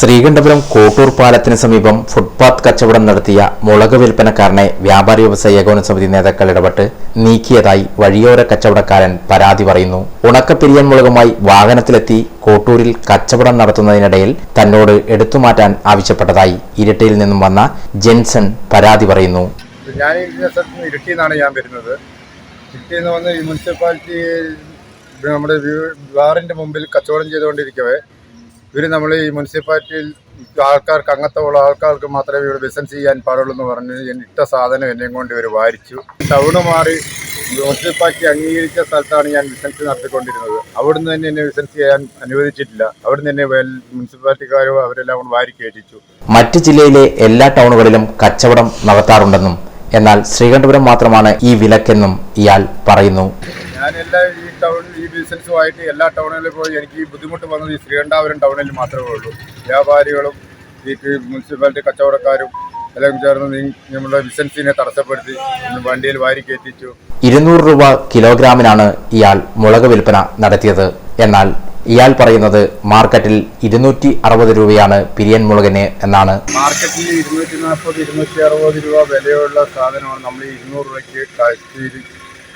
ശ്രീകണ്ഠപുരം കോട്ടൂർ പാലത്തിന് സമീപം ഫുട്പാത്ത് കച്ചവടം നടത്തിയ മുളക് വിൽപ്പനക്കാരനെ വ്യാപാരി വ്യവസായ ഏകോപന സമിതി നേതാക്കൾ ഇടപെട്ട് നീക്കിയതായി വഴിയോര കച്ചവടക്കാരൻ പരാതി പറയുന്നു. ഉണക്കപ്പിരിയൻ മുളകുമായി വാഹനത്തിലെത്തി കോട്ടൂരിൽ കച്ചവടം നടത്തുന്നതിനിടയിൽ തന്നോട് എടുത്തുമാറ്റാൻ ആവശ്യപ്പെട്ടതായി ഇരട്ടിയിൽ നിന്നും വന്ന ജെൻസൺ പരാതി പറയുന്നു. ഞാൻ നിന്നാണ് ഞാൻ വരുന്നത്. വന്ന് മുനിസിപ്പാലിറ്റി നമ്മുടെ വീ- ബാറിന്റെ മുമ്പിൽ കച്ചവടം ചെയ്തുകൊണ്ടിരിക്കവേ ഇവർ നമ്മൾ ഈ മുനിസിപ്പാലിറ്റിയിൽ ആൾക്കാർക്ക് അങ്ങനത്തെ ആൾക്കാർക്ക് മാത്രമേ ഇവിടെ ബിസിനസ് ചെയ്യാൻ പാടുള്ളൂ എന്ന് പറഞ്ഞ് ഞാൻ ഇട്ട സാധനം എന്നെയും കൊണ്ട് ഇവർ വാരിച്ചു. ടൗണ് മാറി മുനിസിപ്പാലിറ്റി അംഗീകരിച്ച സ്ഥലത്താണ് ഞാൻ ബിസിനസ് നടത്തിക്കൊണ്ടിരുന്നത്. അവിടുന്ന് തന്നെ എന്നെ ബിസിനസ് ചെയ്യാൻ അനുവദിച്ചിട്ടില്ല. അവിടുന്ന് തന്നെ മുനിസിപ്പാലിറ്റിക്കാരോ അവരെല്ലാം കൊണ്ട് വാരി കയറ്റിച്ചു മറ്റ് ജില്ലയിലെ എല്ലാ ടൗണുകളിലും കച്ചവടം നടത്താറുണ്ടെന്നും എന്നാൽ ശ്രീകണ്ഠപുരം മാത്രമാണ് ഈ വിലക്കെന്നും ഇയാൾ പറയുന്നു. ഞാനെല്ലാം ഈ ബിസിനസ്സുമായിട്ട് എല്ലാ ടൗണുകളിൽ പോയി എനിക്ക് ബുദ്ധിമുട്ട് വന്നത് ഈ ശ്രീകണ്ഠാപുരം ടൗണിൽ മാത്രമേ ഉള്ളൂ. വ്യാപാരികളും ഈ മുനിസിപ്പാലിറ്റി കച്ചവടക്കാരും എല്ലാം ചേർന്ന് നമ്മുടെ ബിസിനസ്സിനെ തടസ്സപ്പെടുത്തി വണ്ടിയിൽ വാരി കയറ്റിച്ചു. ഇരുന്നൂറ് രൂപ കിലോഗ്രാമിനാണ് ഇയാൾ മുളക് വിൽപ്പന നടത്തിയത്. എന്നാൽ ഇയാൾ പറയുന്നത് മാർക്കറ്റിൽ ഇരുന്നൂറ്റി അറുപത് രൂപയാണ് പിരിയൻ മുളകിന് എന്നാണ്. മാർക്കറ്റിൽ ഇരുന്നൂറ്റി നാൽപ്പത് ഇരുന്നൂറ്റി അറുപത് രൂപ വിലയുള്ള സാധനമാണ് നമ്മൾ ഇരുന്നൂറ് രൂപയ്ക്ക്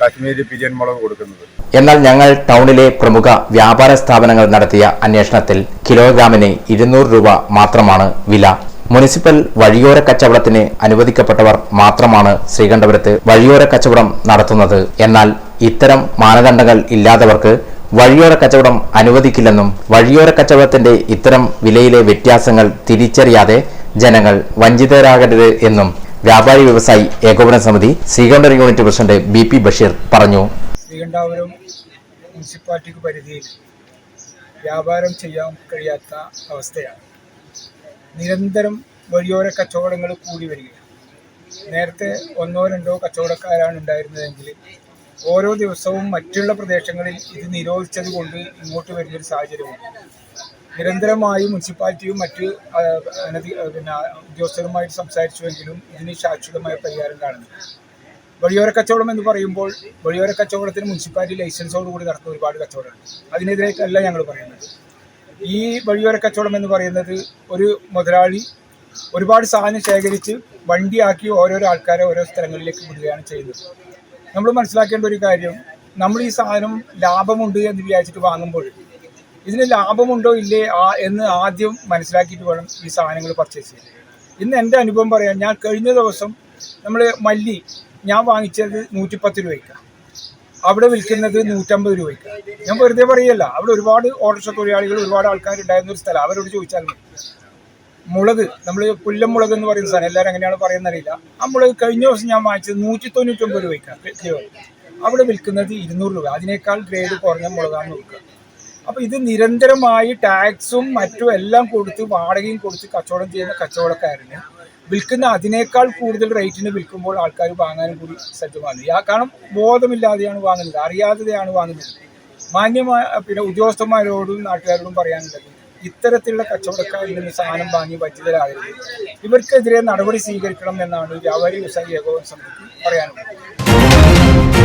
കാശ്മീരി പിരിയൻ മുളക് കൊടുക്കുന്നത്. എന്നാൽ ഞങ്ങൾ ടൗണിലെ പ്രമുഖ വ്യാപാര സ്ഥാപനങ്ങൾ നടത്തിയ അന്വേഷണത്തിൽ കിലോഗ്രാമിന് ഇരുന്നൂറ് രൂപ മാത്രമാണ് വില. മുനിസിപ്പൽ വഴിയോര കച്ചവടത്തിന് അനുവദിക്കപ്പെട്ടവർ മാത്രമാണ് ശ്രീകണ്ഠപുരത്ത് വഴിയോര കച്ചവടം നടത്തുന്നത്. എന്നാൽ ഇത്തരം മാനദണ്ഡങ്ങൾ ഇല്ലാത്തവർക്ക് വഴിയോര കച്ചവടം അനുവദിക്കില്ലെന്നും വഴിയോര കച്ചവടത്തിന്റെ ഇത്തരം വിലയിലെ വ്യത്യാസങ്ങൾ തിരിച്ചറിയാതെ ജനങ്ങൾ വഞ്ചിതരാകരുത് എന്നും വ്യാപാരി വ്യവസായി ഏകോപന സമിതി Sreekanta unit president B P Basheer പറഞ്ഞു. ശ്രീകണ്ഠാപുരം മുനിസിപ്പാലിറ്റിക്ക് പരിധിയിൽ വ്യാപാരം ചെയ്യാൻ കഴിയാത്ത അവസ്ഥയാണ്. നിരന്തരം വഴിയോര കച്ചവടങ്ങൾ കൂടി വരികയാണ്. നേരത്തെ ഒന്നോ രണ്ടോ കച്ചവടക്കാരാണ് ഉണ്ടായിരുന്നതെങ്കിൽ ഓരോ ദിവസവും മറ്റുള്ള പ്രദേശങ്ങളിൽ ഇത് നിരോധിച്ചത് കൊണ്ട് ഇങ്ങോട്ട് വരുന്നൊരു സാഹചര്യമുണ്ട്. നിരന്തരമായി മുനിസിപ്പാലിറ്റിയും മറ്റ് പിന്നെ ഉദ്യോഗസ്ഥരുമായിട്ട് സംസാരിച്ചുവെങ്കിലും ഇതിന് ശാശ്വതമായ പരിഹാരം കാണുന്നില്ല. വഴിയോര കച്ചവടം എന്ന് പറയുമ്പോൾ വഴിയോര കച്ചവടത്തിന് മുനിസിപ്പാലിറ്റി ലൈസൻസോടുകൂടി നടക്കുന്ന ഒരുപാട് കച്ചവടമുണ്ട്. അതിനെതിരേക്കല്ല ഞങ്ങൾ പറയുന്നത്. ഈ വഴിയോര കച്ചവടം എന്ന് പറയുന്നത് ഒരു മുതലാളി ഒരുപാട് സാധനം ശേഖരിച്ച് വണ്ടിയാക്കി ഓരോരോ ആൾക്കാരെ ഓരോ സ്ഥലങ്ങളിലേക്ക് വിടുകയാണ് ചെയ്യുന്നത്. നമ്മൾ മനസ്സിലാക്കേണ്ട ഒരു കാര്യം നമ്മൾ ഈ സാധനം ലാഭമുണ്ട് എന്ന് വിചാരിച്ചിട്ട് വാങ്ങുമ്പോൾ ഇതിന് ലാഭമുണ്ടോ ഇല്ലേ? എന്ന് ആദ്യം മനസ്സിലാക്കിയിട്ട് വേണം ഈ സാധനങ്ങൾ പർച്ചേസ് ചെയ്യാൻ. ഇന്ന് എന്റെ അനുഭവം പറയാം ഞാൻ കഴിഞ്ഞ ദിവസം നമ്മൾ മല്ലി ഞാൻ വാങ്ങിച്ചത് നൂറ്റിപ്പത്ത് രൂപയ്ക്കാണ് അവിടെ വിൽക്കുന്നത് നൂറ്റമ്പത് രൂപയ്ക്ക്. ഞാൻ വെറുതെ പറയല്ല അവിടെ ഒരുപാട് ഓട്ടോറിക്ഷ തൊഴിലാളികൾ ഒരുപാട് ആൾക്കാർ ഉണ്ടായിരുന്ന ഒരു സ്ഥലം. അവരോട് ചോദിച്ചാൽ മതി. മുളക് നമ്മൾ പുല്ലം മുളക് എന്ന് പറയുന്ന സാധനം എല്ലാവരും എങ്ങനെയാണ് പറയുന്നറിയില്ല ആ മുളക് കഴിഞ്ഞ ദിവസം ഞാൻ വാങ്ങിച്ചത് നൂറ്റി തൊണ്ണൂറ്റൊമ്പത് രൂപയ്ക്കാണ് അവിടെ വിൽക്കുന്നത് ഇരുന്നൂറ് രൂപ. അതിനേക്കാൾ ഗ്രേഡ് കുറഞ്ഞ മുളകാണ് വിൽക്കുക അപ്പോൾ ഇത് നിരന്തരമായി ടാക്സും മറ്റും എല്ലാം കൊടുത്ത് വാടകയും കൊടുത്ത് കച്ചവടം ചെയ്യുന്ന കച്ചവടക്കാരന് വിൽക്കുന്ന അതിനേക്കാൾ കൂടുതൽ റേറ്റിന് വിൽക്കുമ്പോൾ ആൾക്കാർ വാങ്ങാനും കൂടി സജ്ജമാണ് ആ കാരണം ബോധമില്ലാതെയാണ് വാങ്ങുന്നത് അറിയാതെയാണ് വാങ്ങുന്നത്. മാന്യമായ പിന്നെ ഉദ്യോഗസ്ഥന്മാരോടും നാട്ടുകാരോടും പറയാനുള്ളത് ഇത്തരത്തിലുള്ള കച്ചവടക്കാരിൽ നിന്ന് സാധനം വാങ്ങി വഞ്ചിതരാകരുത് ഇവർക്കെതിരെ നടപടി സ്വീകരിക്കണം എന്നാണ് വ്യാപാരി വ്യവസായി ഏകോപന സമിതിക്ക് പറയാനുള്ളത്.